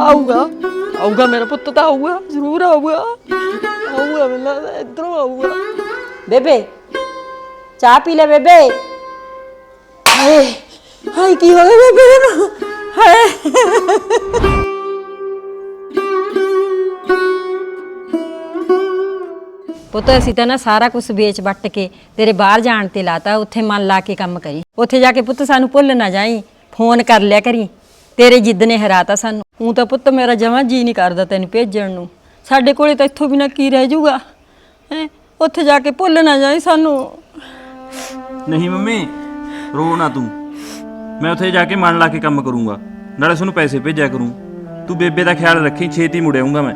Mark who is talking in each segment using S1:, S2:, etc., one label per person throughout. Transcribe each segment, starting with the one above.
S1: ਆਊਗਾ ਆਊਗਾ ਮੇਰਾ ਪੁੱਤ ਤਾਂ ਆਊਗਾ, ਜ਼ਰੂਰ ਆਊਗਾ। ਆਊਗਾ ਮੈਨੂੰ ਲੱਗਦਾ ਇਧਰੋਂ ਆਊਗਾ। ਬੇਬੇ, ਚਾਹ ਪੀ ਲੈ ਬੇਬੇ। ਹਾਏ ਹਾਏ, ਕੀ ਹੋ ਗਿਆ ਬੇਬੇ ਨੂੰ ਹਾਏ।
S2: ਪੁੱਤ, ਅਸੀਂ ਤਾਂ ਨਾ ਸਾਰਾ ਕੁਝ ਵੇਚ ਵੱਟ ਕੇ ਤੇਰੇ ਬਾਹਰ ਜਾਣ ਤੇ ਲਾਤਾ, ਉੱਥੇ ਮਨ ਲਾ ਕੇ ਕੰਮ ਕਰੀ। ਉੱਥੇ ਜਾ ਕੇ ਪੁੱਤ ਸਾਨੂੰ ਭੁੱਲ ਨਾ ਜਾਈ, ਫੋਨ ਕਰ ਲਿਆ ਕਰੀ। ਤੇਰੇ ਜਿੱਦ ਨੇ ਹਰਾਤਾ ਸਾਨੂੰ।
S1: ਹੂੰ ਤਾਂ ਪੁੱਤ ਮੇਰਾ ਜਮਾਂ ਜੀ ਨਹੀਂ ਕਰਦਾ ਤੈਨੂੰ ਭੇਜਣ ਨੂੰ। ਸਾਡੇ ਕੋਲੇ ਤਾਂ ਇੱਥੋਂ ਬਿਨਾ ਕੀ ਰਹਿ ਜਾਊਗਾ? ਹੈ? ਉੱਥੇ ਜਾ ਕੇ ਭੁੱਲ ਨਾ ਜਾਈ ਸਾਨੂੰ।
S3: ਨਹੀਂ ਮੰਮੀ ਰੋ ਨਾ ਤੂੰ। ਮੈਂ ਉੱਥੇ ਜਾ ਕੇ ਮਨ ਲਾ ਕੇ ਕੰਮ ਕਰੂੰਗਾ। ਨਾਲੇ ਤੁਹਾਨੂੰ ਪੈਸੇ ਭੇਜਿਆ ਕਰੂੰ। ਤੂੰ ਬੇਬੇ ਦਾ ਖਿਆਲ ਰੱਖੀ ਛੇਤੀ ਮੁੜ ਆਊਂਗਾ ਮੈਂ।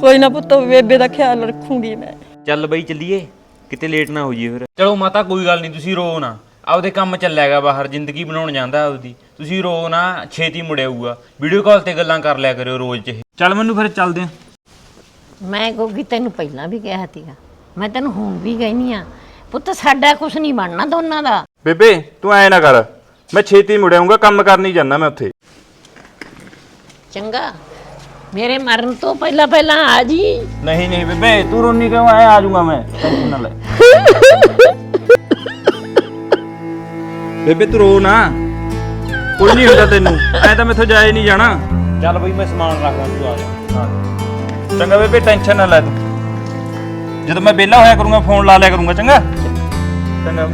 S1: ਕੋਈ ਨਾ ਪੁੱਤ ਬੇਬੇ ਦਾ ਖਿਆਲ ਰੱਖੂੰਗੀ ਮੈਂ।
S3: ਚੱਲ ਬਈ ਚੱਲੀਏ। ਕਿਤੇ ਲੇਟ ਨਾ ਹੋ ਜਾਈਏ ਫਿਰ।
S4: ਚਲੋ ਮਾਤਾ ਕੋਈ ਗੱਲ ਨਹੀਂ ਤੁਸੀਂ ਰੋ ਨਾ। ਆਪਦੇ ਕੰਮ ਚੱਲਿਆਗਾ ਬਾਹਰ ਜ਼ਿੰਦਗੀ ਬਣਾਉਣ ਜਾਂਦਾ ਆਪਦੀ। ਤੁਸੀਂ ਰੋ ਨਾ ਛੇਤੀ ਮੁੜਿਆਊਗਾ ਵੀਡੀਓ ਕਾਲ ਤੇ ਗੱਲਾਂ ਕਰ ਲਿਆ ਕਰਿਓ ਰੋਜ਼ ਚ ਇਹ।
S3: ਚੱਲ ਮੈਨੂੰ ਫਿਰ ਚੱਲਦੇ ਆਂ।
S5: ਮੈਂ ਗੋਗੀ ਤੈਨੂੰ ਪਹਿਲਾਂ ਵੀ ਕਿਹਾ ਸੀਗਾ। ਮੈਂ ਤੈਨੂੰ ਹੁਣ ਵੀ ਕਹਿਨੀ ਆ ਪੁੱਤ ਸਾਡਾ ਕੁਛ ਨਹੀਂ ਬਣਨਾ ਦੋਨਾਂ ਦਾ।
S3: ਬੇਬੇ ਤੂੰ ਐ ਨਾ ਕਰ। ਮੈਂ ਛੇਤੀ ਮੁੜ ਆਊਂਗਾ ਕੰਮ ਕਰਨੀ ਜਾਣਾ ਮੈਂ ਉੱਥੇ।
S5: ਚੰਗਾ। ਮੇਰੇ ਮਰਨ ਤੋਂ ਪਹਿਲਾਂ ਪਹਿਲਾਂ ਆ ਜੀ।
S3: ਨਹੀਂ ਨਹੀਂ ਬੇਬੇ ਤੂੰ ਰੋਣੀ ਕਿਉਂ? ਐ ਆ ਜਾਊਂਗਾ ਮੈਂ। ਟੈਨਸ਼ਨ ਨਾ ਲੈ। ਬੇਬੇ ਤੂੰ ਰੋ ਨਾ। ਕੋਈ ਨਹੀਂ ਹੁੰਦਾ ਤੈਨੂੰ। ਐ ਤਾਂ ਮੈਥੋਂ ਜਾਏ ਨਹੀਂ ਜਾਣਾ।
S4: ਚੱਲ ਬਈ ਮੈਂ ਸਮਾਨ ਰੱਖਦਾ ਤੂੰ ਆ ਜਾ।
S3: ਚੰਗਾ ਬੇਬੇ ਟੈਨਸ਼ਨ ਨਾ ਲੈ ਤੂੰ। ਜਦੋਂ ਮੈਂ ਵਿਹਲਾ ਹੋਇਆ ਕਰੂੰਗਾ ਫੋਨ ਲਾ ਲਿਆ ਕਰੂੰਗਾ ਚੰਗਾ? ਚੰਗਾ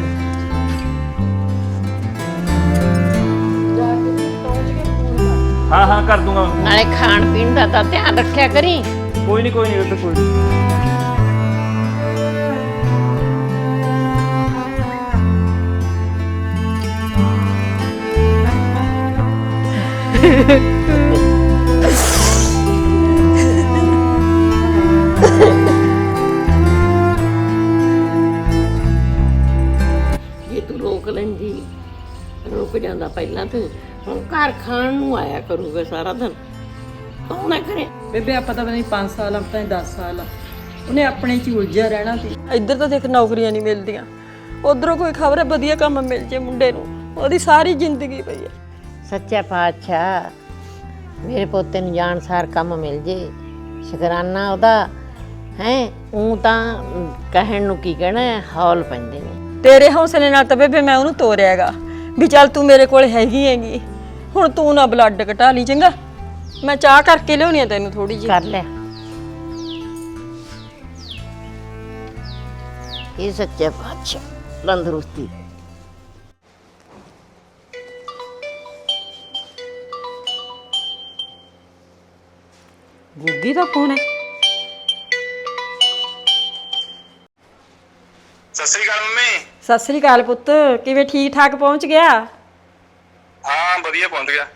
S3: ਹਾਂ ਹਾਂ ਕਰ ਦੂੰਗਾ।
S5: ਨਾਲੇ ਖਾਣ ਪੀਣ ਦਾ ਤਾਂ ਧਿਆਨ ਰੱਖਿਆ ਕਰੀ।
S3: ਕੋਈ ਨਹੀਂ ਕੋਈ ਨਹੀਂ ਬੇਬੇ ਕੋਈ ਨੀ।
S5: ਜੇ ਤੂੰ ਰੋਕ ਲੈਂਦੀ। ਰੁਕ ਜਾਂਦਾ ਪਹਿਲਾਂ ਤੂੰ। ਹੁਣ ਘਰ ਖਾਣ ਨੂੰ ਆਇਆ ਕਰੂਗਾ ਸਾਰਾ ਦਿਨ। ਤੂੰ ਨਾ ਕਰੇ
S1: ਬੇਬੇ ਆਪਾਂ ਤਾਂ ਨਹੀਂ 5 ਸਾਲ ਆਪਾਂ ਤਾਂ 10 ਸਾਲ ਆ। ਉਹਨੇ ਆਪਣੇ ਚ ਹੀ ਉਲਝਿਆ ਰਹਿਣਾ ਸੀ। ਇੱਧਰ ਤਾਂ ਦੇਖ ਨੌਕਰੀਆਂ ਨਹੀਂ ਮਿਲਦੀਆਂ। ਉਧਰੋਂ ਕੋਈ ਖਬਰ ਹੈ ਵਧੀਆ ਕੰਮ ਮਿਲ ਜੇ ਮੁੰਡੇ ਨੂੰ। ਉਹਦੀ ਸਾਰੀ ਜ਼ਿੰਦਗੀ ਪਈ ਹੈ
S5: ਸੱਚਾ ਪਾਤਸ਼ਾਹ ਮੇਰੇ ਪੋਤੇ ਨੂੰ ਜਾਣਸਾਰ ਕੰਮ ਮਿਲ ਜੇ ਸ਼ੁਕਰਾਨਾ ਉਹਦਾ ਹੈ ਉਹ ਤਾਂ ਕਹਿਣ ਨੂੰ ਕੀ ਕਹਿਣਾ ਹੈ, ਹੌਲ ਪੈਂਦੇ ਨੇ।
S1: ਤੇਰੇ ਹੌਸਲੇ ਨਾਲ ਤਾਂ ਬੇਬੇ ਮੈਂ ਉਹਨੂੰ ਤੋਰਿਆਗਾ ਵੀ ਚੱਲ ਤੂੰ ਮੇਰੇ ਕੋਲ ਹੈਗੀ ਹੈਗੀ ਹੁਣ ਤੂੰ ਨਾ ਬਲੱਡ ਘਟਾ ਲਈ ਚੰਗਾ। ਮੈਂ ਚਾਹ ਕਰਕੇ ਲਿਆਉਣੀ ਆ ਤੈਨੂੰ ਥੋੜੀ ਜਿਹੀ।
S5: ਕਰ ਲੈ। ਇਹ ਸੱਚਾ ਪਾਤਸ਼ਾਹ ਤੰਦਰੁਸਤੀ।
S2: ਗੁੱਗੀ ਦਾ ਫੋਨ ਹੈ।
S6: ਸਤਿ ਸ੍ਰੀ ਅਕਾਲ ਮੰਮੀ।
S1: ਸਤਿ ਸ੍ਰੀ ਅਕਾਲ ਪੁੱਤ ਕਿਵੇਂ ਠੀਕ ਠਾਕ ਪਹੁੰਚ ਗਿਆ?
S6: ਹਾਂ ਵਧੀਆ ਪਹੁੰਚ ਗਿਆ।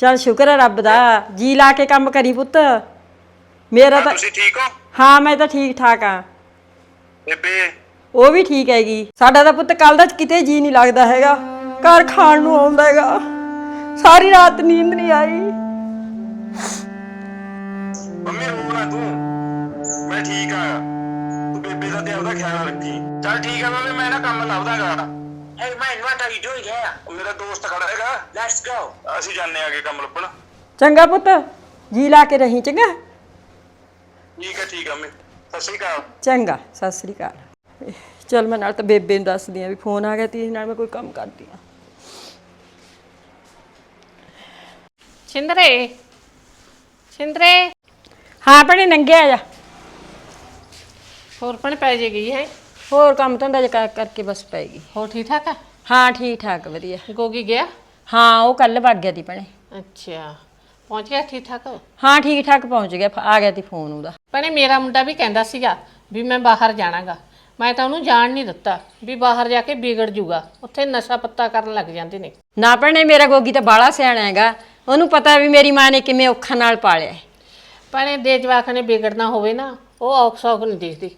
S1: ਚੱਲ ਸ਼ੁਕਰ ਹੈ ਰੱਬ ਦਾ ਜੀ ਲਾ ਕੇ ਕੰਮ ਕਰੀ ਪੁੱਤ। ਮੇਰਾ ਤਾਂ
S6: ਤੁਸੀਂ ਠੀਕ ਹੋ?
S1: ਹਾਂ ਮੈਂ ਤਾਂ ਠੀਕ ਠਾਕ ਆ
S6: ਬੇਬੇ।
S1: ਉਹ ਵੀ ਠੀਕ ਹੈਗੀ। ਸਾਡਾ ਤਾਂ ਪੁੱਤ ਕੱਲ ਦਾ ਕਿਤੇ ਜੀ ਨਹੀਂ ਲੱਗਦਾ ਹੈਗਾ। ਘਰ ਖਾਣ ਨੂੰ ਆਉਂਦਾ ਹੈਗਾ। ਸਾਰੀ ਰਾਤ ਨੀਂਦ ਨਹੀਂ ਆਈ।
S6: ਮੰਮੀ ਰੋ ਨਾ ਤੂੰ। ਮੈਂ ਠੀਕ ਆ। ਤੂੰ ਬੇਬੇ ਦਾ ਤੇ ਆਪਦਾ ਖਿਆਲ ਰੱਖੀ। ਚੱਲ ਠੀਕ ਆ ਮੰਮੀ ਮੈਂ ਨਾ ਕੰਮ ਲੱਭਦਾਗਾ Hey man, what are you doing here? ਮੇਰਾ ਦੋਸਤ ਖੜਾ ਹੈਗਾ। ਲੈਟਸ ਗੋ ਅਸੀਂ ਜਾਣੇ ਆਗੇ ਕੰਮ ਲੱਭਣ।
S1: ਚੰਗਾ ਪੁੱਤ ਜੀ ਲਾ ਕੇ ਰਹੀਂ ਚੰਗਾ?
S6: ਠੀਕ ਹੈ ਠੀਕ ਆ ਮੰਮੀ। ਸਤਿ ਸ੍ਰੀ ਅਕਾਲ।
S1: ਚੰਗਾ ਸਤਿ ਸ੍ਰੀ ਅਕਾਲ। ਚਲ ਮੈਂ ਨਾਲ ਤਾਂ ਬੇਬੇ ਨੂੰ ਦੱਸਦੀ ਆ ਵੀ ਫੋਨ ਆ ਗਿਆ ਤੇ ਨਾਲ ਮੈਂ ਕੋਈ ਕੰਮ ਕਰਦੀ ਆ।
S5: ਸਿੰਦਰੇ ਸਿੰਦਰੇ
S1: ਹਾਂ ਭੈਣੇ ਨੰਗੇ ਆ ਜਾ।
S5: ਹੋਰ ਪਣ ਪੈ ਜੇ ਗਈ ਹੈ?
S1: ਹੋਰ ਕੰਮ ਧੰਦਾ ਜਿਹਾ ਕਰ- ਕਰਕੇ ਬਸ ਪੈ ਗਈ।
S5: ਹੋਰ ਠੀਕ ਠਾਕ ਆ?
S1: ਹਾਂ ਠੀਕ ਠਾਕ ਵਧੀਆ।
S5: ਗੋਗੀ ਗਿਆ?
S1: ਹਾਂ ਉਹ ਕੱਲ ਵਗ ਗਿਆ ਤੀ ਭੈਣੇ।
S5: ਅੱਛਾ ਪਹੁੰਚ ਗਿਆ ਠੀਕ ਠਾਕ
S1: ਹਾਂ ਠੀਕ ਠਾਕ ਪਹੁੰਚ ਗਿਆ ਆ ਗਿਆ ਤੀ ਫੋਨ ਉਹਦਾ।
S7: ਭੈਣੇ ਮੇਰਾ ਮੁੰਡਾ ਵੀ ਕਹਿੰਦਾ ਸੀਗਾ ਵੀ ਮੈਂ ਬਾਹਰ ਜਾਣਾਗਾ। ਮੈਂ ਤਾਂ ਉਹਨੂੰ ਜਾਣ ਨਹੀਂ ਦਿੱਤਾ ਵੀ ਬਾਹਰ ਜਾ ਕੇ ਵਿਗੜ ਜੂਗਾ। ਉੱਥੇ ਨਸ਼ਾ ਪੱਤਾ ਕਰਨ ਲੱਗ ਜਾਂਦੇ ਨੇ।
S1: ਨਾ ਭੈਣੇ ਮੇਰਾ ਗੋਗੀ ਤਾਂ ਬਾਲਾ ਸਿਆਣਾ ਹੈਗਾ। ਉਹਨੂੰ ਪਤਾ ਵੀ ਮੇਰੀ ਮਾਂ ਨੇ ਕਿਵੇਂ ਔਖਾ ਨਾਲ ਪਾਲਿਆ। ਹੈ।
S7: ਭੈਣੇ ਦੇ ਜਵਾਕ ਨੇ ਵਿਗੜਨਾ ਹੋਵੇ ਨਾ ਉਹ ਔਖ ਸੌਖ ਨਹੀਂ ਦੇਖਦੀ।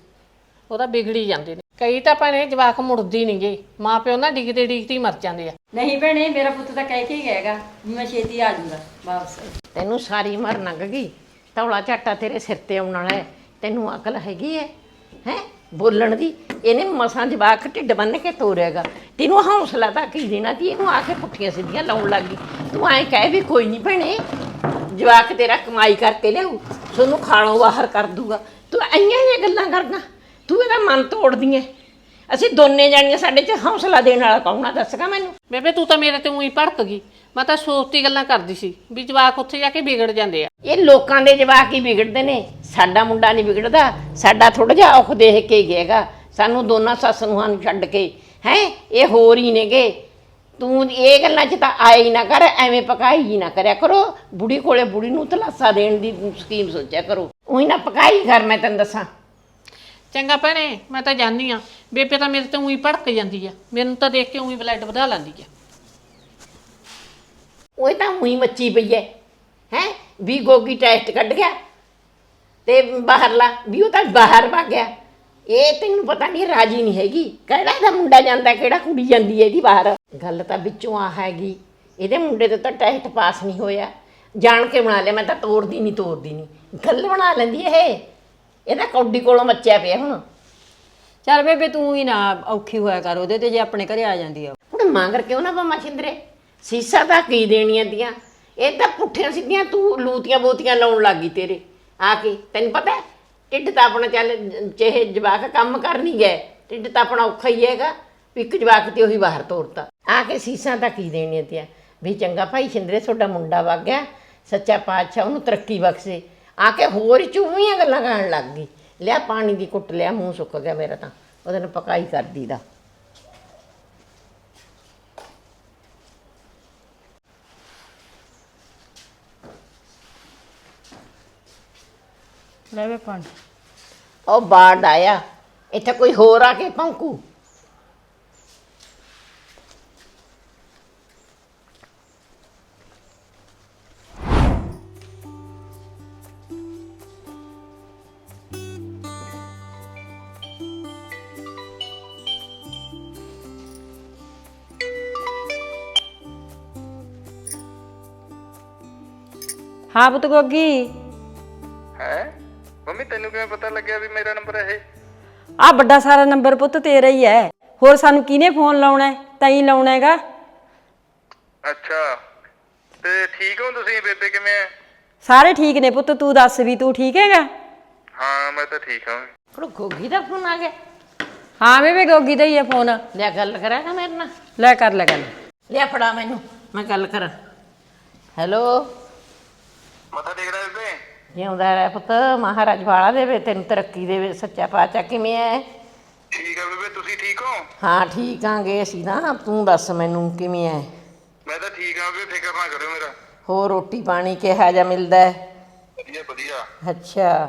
S7: ਉਹਦਾ ਵਿਗੜੀ ਜਾਂਦੇ ਨੇ। ਕਈ ਤਾਂ ਭੈਣੇ ਜਵਾਕ ਮੁੜਦੀ ਨਹੀਂਗੇ ਮਾਂ ਪਿਓ ਨਾ ਡਿੱਗਦੇ ਡਿੱਗਦੀ ਮਰ ਜਾਂਦੇ ਆ।
S1: ਨਹੀਂ ਭੈਣੇ ਮੇਰਾ ਪੁੱਤ ਤਾਂ ਕਹਿ ਕੇ ਹੀ ਗਿਆਗਾ ਵੀ ਮੈਂ ਛੇਤੀ ਆ ਜਾਊਗਾ ਵਾਪਸ।
S5: ਤੈਨੂੰ ਸਾਰੀ ਉਮਰ ਲੰਘ ਗਈ। ਤੌਲਾ ਝਾਟਾ ਤੇਰੇ ਸਿਰ ਤੇ ਆਉਣ ਵਾਲਾ ਹੈ। ਤੈਨੂੰ ਅਕਲ ਹੈਗੀ ਹੈ? ਹੈ? ਬੋਲਣ ਦੀ। ਇਹਨੇ ਮਸਾਂ ਜਵਾਕ ਢਿੱਡ ਬੰਨ ਕੇ ਤੋਰੇਗਾ ਤੈਨੂੰ ਹੌਸਲਾ ਤਾਂ ਕੀ ਦੇਣਾ ਤੀ ਇਹਨੂੰ ਆ ਕੇ ਪੁੱਠੀਆਂ ਸਿੱਧੀਆਂ ਲਾਉਣ ਲੱਗ ਗਈ। ਤੂੰ ਐਂ ਕਹਿ ਵੀ ਕੋਈ ਨਹੀਂ ਭੈਣੇ ਜਵਾਕ ਤੇਰਾ ਕਮਾਈ ਕਰਕੇ ਲਿਆਊ ਤੁਹਾਨੂੰ ਖਾਣੋਂ ਬਾਹਰ ਕਰ ਦੂਗਾ। ਤੂੰ ਐਈਆਂ ਹੀ ਗੱਲਾਂ ਕਰਦਾ ਤੂੰ ਇਹਦਾ ਮਨ ਤੋੜਦੀ ਐ ਅਸੀਂ ਦੋਨੇ ਜਾਣੀਆਂ ਸਾਡੇ 'ਚ ਹੌਸਲਾ ਦੇਣ ਵਾਲਾ ਕੌਣ ਦੱਸਗਾ ਮੈਨੂੰ।
S7: ਬੇਬੇ ਤੂੰ ਤਾਂ ਮੇਰੇ ਤੇ ਉਹੀ ਭੜਕ ਗਈ। ਮੈਂ ਤਾਂ ਸੋਚਤੀ ਗੱਲਾਂ ਕਰਦੀ ਸੀ ਵੀ ਜਵਾਕ ਉੱਥੇ ਜਾ ਕੇ ਵਿਗੜ ਜਾਂਦੇ ਆ।
S5: ਇਹ ਲੋਕਾਂ ਦੇ ਜਵਾਕ ਹੀ ਵਿਗੜਦੇ ਨੇ। ਸਾਡਾ ਮੁੰਡਾ ਨਹੀਂ ਵਿਗੜਦਾ ਸਾਡਾ ਥੋੜਾ ਜਿਹਾ ਔਖ ਦੇਖ ਕੇ ਗਿਆਗਾ ਸਾਨੂੰ ਦੋਨਾਂ ਸੱਸ ਨੂੰਹਾਂ ਨੂੰ ਛੱਡ ਕੇ। ਹੈ ਇਹ ਹੋਰ ਹੀ ਨੇਗੇ। ਤੂੰ ਇਹ ਗੱਲਾਂ 'ਚ ਤਾਂ ਆਏ ਹੀ ਨਾ ਕਰ ਐਵੇਂ ਪਕਾਈ ਹੀ ਨਾ ਕਰਿਆ ਕਰੋ। ਬੁੜੀ ਕੋਲੇ ਬੁੜੀ ਨੂੰ ਤਲਾਸਾ ਦੇਣ ਦੀ ਸਕੀਮ ਸੋਚਿਆ ਕਰੋ। ਉਹੀ ਨਾ ਪਕਾਈ ਕਰ ਮੈਂ ਤੈਨੂੰ ਦੱਸਾਂ।
S7: ਚੰਗਾ ਭੈਣੇ ਮੈਂ ਤਾਂ ਜਾਣੀ ਆ। ਬੇਬੇ ਤਾਂ ਮੇਰੇ ਤੇ ਉਹੀ ਭੜਕ ਜਾਂਦੀ ਆ। ਮੈਨੂੰ ਤਾਂ ਦੇਖ ਕੇ ਉਹੀ ਬਲੱਡ ਵਧਾ ਲੈਂਦੀ ਆ।
S5: ਉਹ ਤਾਂ ਉਹੀ ਮੱਚੀ ਪਈ ਐ। ਹੈ? ਵੀ ਗੋਗੀ ਟੈਸਟ ਕੱਢ ਗਿਆ ਤੇ ਬਾਹਰਲਾ ਵੀ ਉਹ ਤਾਂ ਬਾਹਰ ਭੱਗ ਗਿਆ। ਇਹ ਤੈਨੂੰ ਪਤਾ ਨਹੀਂ ਰਾਜੀ ਨਹੀਂ ਹੈਗੀ। ਕਿਹੜਾ ਇਹਦਾ ਮੁੰਡਾ ਜਾਂਦਾ ਕਿਹੜਾ ਕੁੜੀ ਜਾਂਦੀ ਹੈ ਇਹਦੀ ਬਾਹਰ? ਗੱਲ ਤਾਂ ਵਿੱਚੋਂ ਆ ਹੈਗੀ। ਇਹਦੇ ਮੁੰਡੇ ਤੇ ਤਾਂ ਟੈਸਟ ਪਾਸ ਨਹੀਂ ਹੋਇਆ। ਜਾਣ ਕੇ ਬਣਾ ਲਿਆ ਮੈਂ ਤਾਂ ਤੋੜਦੀ ਨਹੀਂ ਤੋੜਦੀ ਨਹੀਂ ਗੱਲ ਬਣਾ ਲੈਂਦੀ ਇਹ। ਇਹਦਾ ਕੌਡੀ ਕੋਲੋਂ ਮੱਚਿਆ ਪਿਆ ਹੁਣ।
S1: ਚੱਲ ਬੇਬੇ ਤੂੰ ਹੀ ਨਾ ਔਖੀ ਹੋਇਆ ਕਰ ਉਹਦੇ ਤੇ ਜੇ ਆਪਣੇ ਘਰੇ ਆ ਜਾਂਦੀ ਆ।
S5: ਹੁਣ ਮੰਗਰ ਕਿਉਂ ਨਾ ਪਮਾ ਛਿੰਦਰੇ। ਸੀਸਾ ਤਾਂ ਕੀ ਦੇਣੀਆਂ ਦੀਆਂ ਇਹ ਤਾਂ ਪੁੱਠੀਆਂ ਸਿੱਧੀਆਂ ਤੂੰ ਲੂਤੀਆਂ ਬੋਤੀਆਂ ਲਾਉਣ ਲੱਗੀ ਤੇਰੇ। ਆ ਕੇ ਤੈਨੂੰ ਪਤਾ ਹੈ, ਢਿੱਡ ਤਾਂ ਆਪਣਾ ਚੱਲ ਚਾਹੇ ਜਵਾਕ ਕੰਮ ਕਰ ਨਹੀਂ ਗਏ ਢਿੱਡ ਤਾਂ ਆਪਣਾ ਔਖਾ ਹੀ ਹੈਗਾ। ਵੀ ਇੱਕ ਜਵਾਕ ਤੇ ਉਹੀ ਬਾਹਰ ਤੋਰਤਾ। ਆ ਕੇ ਸੀਸਾਂ ਤਾਂ ਕੀ ਦੇਣੀਆਂ ਤੀਆਂ? ਵੀ ਚੰਗਾ ਭਾਈ ਛਿੰਦਰੇ ਤੁਹਾਡਾ ਮੁੰਡਾ ਵਗ ਗਿਆ ਸੱਚਾ ਪਾਤਸ਼ਾਹ ਉਹਨੂੰ ਤਰੱਕੀ ਬਖਸ਼ੇ। ਆ ਕੇ ਹੋਰ ਹੀ ਚੂਹੀਆਂ ਗੱਲਾਂ ਕਰਨ ਲੱਗ ਗਈ। ਲਿਆ ਪਾਣੀ ਦੀ ਕੁੱਟ ਲਿਆ ਮੂੰਹ ਸੁੱਕ ਗਿਆ ਮੇਰਾ ਤਾਂ। ਉਹਦੇ ਨਾਲ ਪਕਾਈ ਕਰਦੀ ਦਾ।
S1: ਲੈ ਵੇ ਪਾਣੀ।
S5: ਉਹ ਬਾੜ ਆਇਆ। ਇੱਥੇ ਕੋਈ ਹੋਰ ਆ ਕੇ ਭੌਂਕੂ?
S1: ਹਾਂ ਪੁੱਤ ਗੋਗੀ।
S8: ਹੈ? ਮੰਮੀ ਤੈਨੂੰ ਕਿਵੇਂ ਪਤਾ ਲੱਗਿਆ ਵੀ ਮੇਰਾ ਨੰਬਰ ਹੈ ਇਹ?
S1: ਆ ਵੱਡਾ ਸਾਰਾ ਨੰਬਰ ਪੁੱਤ ਤੇਰਾ ਹੀ ਹੈ। ਹੋਰ ਸਾਨੂੰ ਕਿਹਨੇ ਫੋਨ ਲਾਉਣਾ ਹੈ? ਤੈਂ ਲਾਉਣਾ ਹੈਗਾ।
S8: ਅੱਛਾ। ਤੇ ਠੀਕ ਹੋ ਤੁਸੀਂ ਬੇਬੇ ਕਿਵੇਂ ਹੈ?
S1: ਸਾਰੇ ਠੀਕ ਨੇ ਪੁੱਤ ਤੂੰ ਦੱਸ ਵੀ ਤੂੰ ਠੀਕ ਹੈਗਾ?
S8: ਹਾਂ ਮੈਂ ਤਾਂ ਠੀਕ ਹਾਂ।
S5: ਉਹ ਗੋਗੀ ਦਾ ਫੋਨ ਆ ਗਿਆ।
S1: ਹਾਂ ਬੇਬੇ ਗੋਗੀ ਦਾ ਹੀ ਹੈ ਫੋਨ।
S5: ਲਿਆ ਗੱਲ ਕਰਾਂਗਾ ਮੇਰੇ ਨਾਲ?
S1: ਲੈ ਕਰ ਲੈ ਗੱਲ
S5: ਲਿਆ ਫੜਾ ਮੈਨੂੰ ਮੈਂ ਗੱਲ ਕਰਾਂ। ਹੈਲੋ?
S8: ਮੱਥਾ ਟੇਕਦਾ ਬੇਬੇ?
S5: ਜਿਉਂਦਾ ਰਹਿ ਪੁੱਤ ਮਹਾਰਾਜ ਵਾਲਾ ਦੇਵੇ ਤੈਨੂੰ ਤਰੱਕੀ ਦੇਵੇ ਸੱਚਾ ਪਾਤਸ਼ਾਹ ਕਿਵੇਂ ਐ?
S8: ਠੀਕ ਆ ਬੇਬੇ ਤੁਸੀਂ ਠੀਕ ਹੋ?
S5: ਹਾਂ ਠੀਕ ਆਂਗੇ ਅਸੀਂ ਨਾ ਤੂੰ ਦੱਸ ਮੈਨੂੰ ਕਿਵੇਂ ਐ?
S8: ਮੈਂ ਤਾਂ ਠੀਕ ਹਾਂ ਬੇਬੇ ਫਿਕਰ ਨਾ ਕਰਿਓ ਮੇਰਾ।
S5: ਹੋਰ ਰੋਟੀ ਪਾਣੀ ਕਿਹਾ ਜਾ ਮਿਲਦਾ ਹੈ?
S8: ਵਧੀਆ ਵਧੀਆ।
S5: ਅੱਛਾ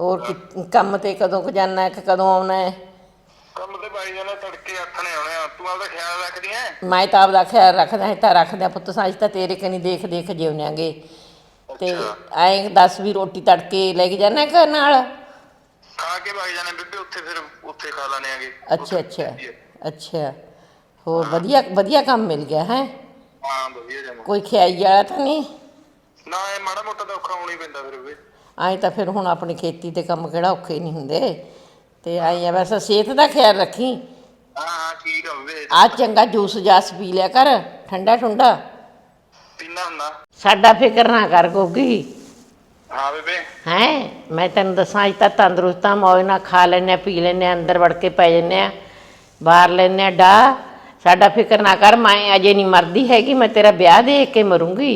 S5: ਹੋਰ ਕਿ- ਕੰਮ ਤੇ ਕਦੋਂ ਕੁ ਜਾਣਾ ਹੈ ਕਿ ਕਦੋਂ ਆਉਣਾ ਹੈ
S8: ਕੰਮ ਤੇ ਬਾਈ ਜਾਨਾ ਤੜਕੇ ਆਥਣੇ ਆਉਣੇ ਆ ਤੂੰ ਆਪਦਾ ਖਿਆਲ ਰੱਖਦੀ ਐ?
S5: ਮੈਂ ਤਾਂ ਆਪਦਾ ਖਿਆਲ ਰੱਖਦਾ ਹੈ ਤਾਂ ਰੱਖਦਾ ਪੁੱਤ ਸਾਜ ਤਾਂ ਤੇਰੇ ਕਨੀ ਦੇਖ ਦੇਖ ਜਿਉਣਾਂਗੇ ਤੇ ਐਂ ਦੱਸ ਵੀ ਰੋਟੀ ਤੜਕੇ ਲੈ ਕੇ ਜਾਣਾ ਕਿ ਨਾਲ?
S8: ਖਾ ਕੇ ਬਾਈ ਜਾਨੇ ਬੇਬੇ ਉੱਥੇ ਫਿਰ ਉੱਥੇ ਖਾ ਲਾਣੇ ਆਗੇ।
S5: ਅੱਛਾ ਅੱਛਾ। ਅੱਛਾ। ਹੋਰ ਵਧੀਆ ਵਧੀਆ ਕੰਮ ਮਿਲ ਗਿਆ ਹੈ?
S8: ਹਾਂ ਵਧੀਆ ਜਮਾ।
S5: ਕੋਈ ਖਿਆਈ ਵਾਲਾ ਤਾਂ ਨਹੀਂ?
S8: ਨਾ ਇਹ ਮਾੜਾ ਮੋਟਾ ਤਾਂ ਔਖਾ ਹੋਣਾ ਪੈਂਦਾ ਫਿਰ ਬੇਬੇ।
S5: ਐਂ ਤਾਂ ਫਿਰ ਹੁਣ ਆਪਣੀ ਖੇਤੀ ਤੇ ਕੰਮ ਕਿਹੜਾ ਔਖੇ ਨਹੀਂ ਹੁੰਦੇ। ਤੇ ਐਂ ਆ ਬਸ ਸਿਹਤ ਦਾ ਖਿਆਲ ਰੱਖੀ।
S8: ਹਾਂ ਹਾਂ ਠੀਕ ਆ ਬੇਬੇ।
S5: ਆ ਚੰਗਾ ਜੂਸ ਜਾਸ ਪੀ ਲਿਆ ਕਰ ਠੰਡਾ ਠੰਡਾ
S8: ਪੀਣਾ ਹੁੰਦਾ।
S5: ਸਾਡਾ ਫਿਕਰ ਨਾ ਕਰ ਗੋਗੀ।
S8: ਹਾਂ ਬੇਬੇ।
S5: ਹੈ? ਮੈਂ ਤੈਨੂੰ ਦੱਸਾਂ ਅੱਜ ਤਾਂ ਤੰਦਰੁਸਤਾਂ ਮੌਜ ਨਾਲ ਖਾ ਲੈਨੇ ਪੀ ਲੈਨੇ ਅੰਦਰ ਵੜ ਕੇ ਪੈ ਜੰਨੇ ਆ ਬਾਹਰ ਲੈਨੇ ਡਾ। ਸਾਡਾ ਫਿਕਰ ਨਾ ਕਰ ਮੈਂ ਅਜੇ ਨਹੀਂ ਮਰਦੀ ਹੈਗੀ ਮੈਂ ਤੇਰਾ ਵਿਆਹ ਦੇਖ ਕੇ ਮਰੂੰਗੀ।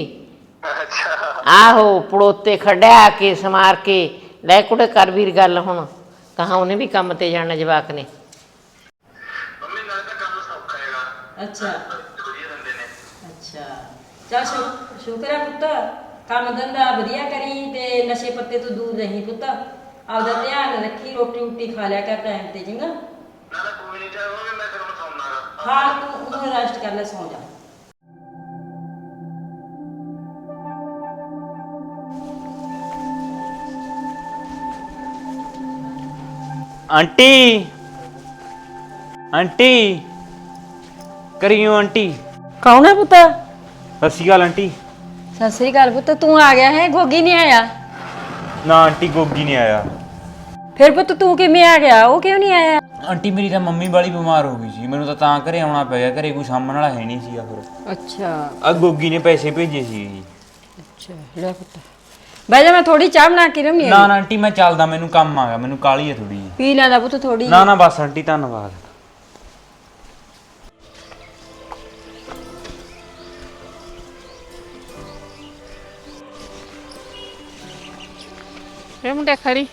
S8: ਅੱਛਾ।
S5: ਆਹੋ ਪੜੋਤੇ ਖੜਿਆ ਕੇ ਸਮਾਰ ਕੇ ਲੈ ਕੁੜੇ ਕਰ ਵੀਰ ਗੱਲ ਹੁਣ। ਕਹਾ ਉਹਨੇ ਵੀ ਕੰਮ ਤੇ ਜਾਣਾ ਜਵਾਕ ਨੇ।
S8: ਮੰਮੀ ਨਾਲ ਤਾਂ ਕੰਮ ਸੌਖਾ ਹੈਗਾ।
S1: ਅੱਛਾ। ਚਲ ਸ਼ੁਕਰ ਹੈ ਪੁੱਤ। ਕੰਮ ਧੰਦਾ ਵਧੀਆ ਕਰੀ ਤੇ ਨਸ਼ੇ ਪੱਤੇ ਤੋਂ ਦੂਰ ਰਹੀ ਪੁੱਤ। ਆਪਦਾ ਧਿਆਨ ਰੱਖੀ ਰੋਟੀ ਰੋਟੀ ਖਾ ਲਿਆ ਕਰ ਟਾਈਮ ਤੇ ਚੰਗਾ?
S8: ਨਾ ਨਾ ਕੋਈ ਨਹੀਂ ਚਾਹੋਗੇ ਮੈਂ ਫਿਰ ਹੁਣ ਸੌਣਾਗਾ
S1: ਹਾਂ ਤੂੰ ਤੂੰ ਰੈਸਟ ਕਰ ਲੈ ਸੌਂ ਜਾ।
S4: ਆਂਟੀ! ਆਂਟੀ! ਕਰੀਓ ਆਂਟੀ।
S1: ਕੌਣ ਹੈ ਪੁੱਤ?
S4: ਸਤਿ ਸ਼੍ਰੀ ਅਕਾਲ ਆਂਟੀ।
S1: ਸਤਿ ਸ੍ਰੀ ਅਕਾਲ ਪੁੱਤ ਤੂੰ ਆ ਗਿਆ ਹੈ? ਗੋਗੀ ਨਹੀਂ ਆਇਆ?
S4: ਨਾ ਆਂਟੀ ਗੋਗੀ ਨਹੀਂ ਆਇਆ।
S1: ਫਿਰ ਪੁੱਤ ਤੂੰ ਕਿਵੇਂ ਆ ਗਿਆ? ਉਹ ਕਿਉਂ ਨਹੀਂ ਆਇਆ?
S4: ਆਂਟੀ ਮੇਰੀ ਤਾਂ ਮੰਮੀ ਵਾਲੀ ਬਿਮਾਰ ਹੋ ਗਈ ਸੀ। ਮੈਨੂੰ ਤਾਂ ਤਾਂ ਘਰੇ ਆਉਣਾ ਪਿਆ ਘਰੇ ਕੋਈ ਸਾਂਭਣ ਵਾਲਾ ਹੈ ਨਹੀਂ ਸੀਗਾ ਫਿਰ।
S1: ਅੱਛਾ।
S4: ਆ ਗੋਗੀ ਨੇ ਪੈਸੇ ਭੇਜੇ ਸੀ ਜੀ।
S1: ਅੱਛਾ ਲੈ ਪੁੱਤ। ਬਹਿ ਜਾ ਮੈਂ ਥੋੜੀ ਚਾਹ ਬਣਾ ਕੇ ਲਿਆਉਣੀ
S4: ਨਾ ਨਾ ਆਂਟੀ ਮੈਂ ਚੱਲਦਾ ਮੈਨੂੰ ਕੰਮ ਆ ਗਿਆ ਮੈਨੂੰ ਕਾਲੀ ਹੈ ਥੋੜੀ ਜੀ
S1: ਪੀ ਲੈਂਦਾ ਪੁੱਤ ਥੋੜੀ
S4: ਨਾ ਨਾ ਬਸ ਆਂਟੀ ਧੰਨਵਾਦ।
S7: ਇਹ ਮੁੰਡੇ ਖੜੀ